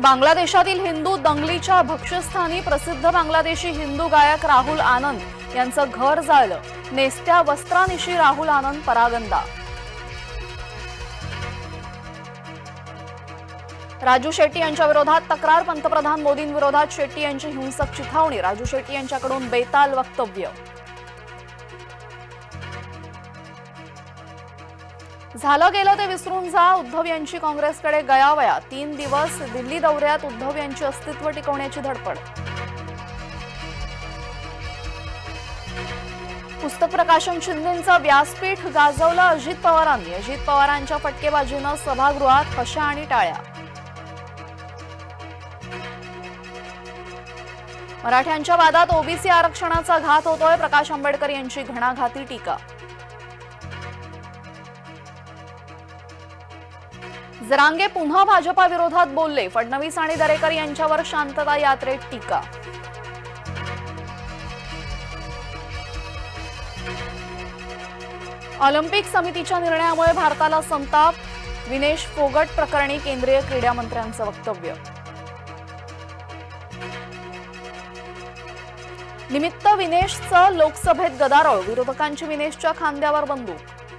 बांगलादेशातील हिंदू दंगलीच्या भक्ष्यस्थानी प्रसिद्ध बांगलादेशी हिंदू गायक राहुल आनंद यांचं घर जाळलं. नेस्त्या वस्त्रानिशी राहुल आनंद परागंदा. राजू शेट्टी यांच्या विरोधात तक्रार. पंतप्रधान मोदींविरोधात शेट्टी यांची हिंसक चिथावणी. राजू शेट्टी यांच्याकडून बेताल वक्तव्य. झालं गेलं ते विसरून जा. उद्धव यांची काँग्रेसकडे गयावया. तीन दिवस दिल्ली दौऱ्यात उद्धव यांची अस्तित्व टिकवण्याची धडपड. पुस्तक प्रकाशन शिंदेचं व्यासपीठ गाजवलं अजित पवारांनी. अजित पवारांच्या फटकेबाजीनं सभागृहात हशा आणि टाळ्या. मराठ्यांच्या वादात ओबीसी आरक्षणाचा घात होतोय. प्रकाश आंबेडकर यांची घणाघाती टीका. जरांगे पुन्हा भाजपा विरोधात बोलले. फडणवीस आणि दरेकर यांच्यावर शांतता यात्रेत टीका. ऑलिम्पिक समितीच्या निर्णयामुळे भारताला संताप. विनेश फोगट प्रकरणी केंद्रीय क्रीडा मंत्र्यांचं वक्तव्य. निमित्त विनेशचं लोकसभेत गदारोळ. विरोधकांची विनेशच्या खांद्यावर बंदूक.